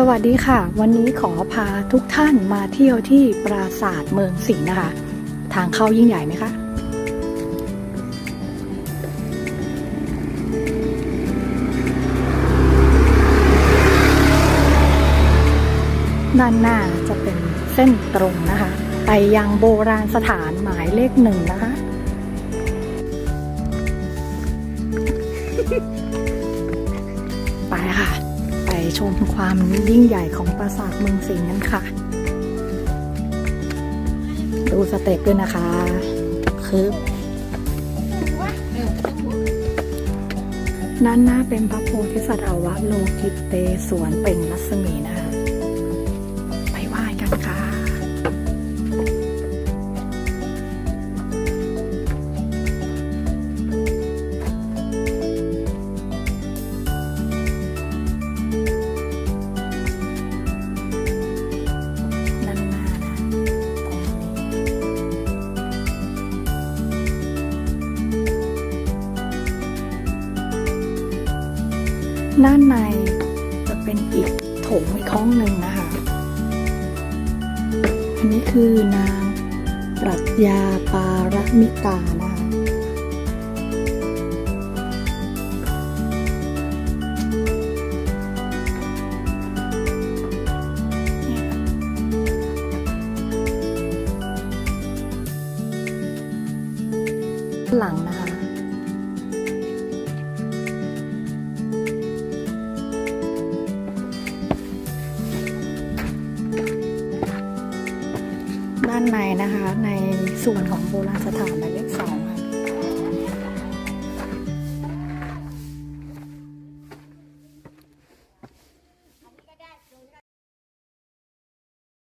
สวัสดีค่ะ วันนี้ขอพาทุกท่านมาเที่ยวที่ปราสาทเมืองสิงห์นะคะ ทางเข้ายิ่งใหญ่ไหมคะ ด้านหน้าจะเป็นเส้นตรงนะคะ ไปยังโบราณสถานหมายเลขหนึ่งนะคะไปค่ะ ไปชมความยิ่งใหญ่ของปราสาทเมืองสิงห์กันค่ะ ดูสเต็ปด้วยนะคะ คือด้านหน้าเป็นพระโพธิสัตว์อวโลกิเตสวนเปล่งรัศมีนะคะ ด้านในจะเป็นอีกโถงอีกห้องหนึ่งนะคะ อันนี้คือนางปรัชญาปารมิตานะคะ หลังนะคะ ด้านในนะคะ ในส่วนของโบราณสถาน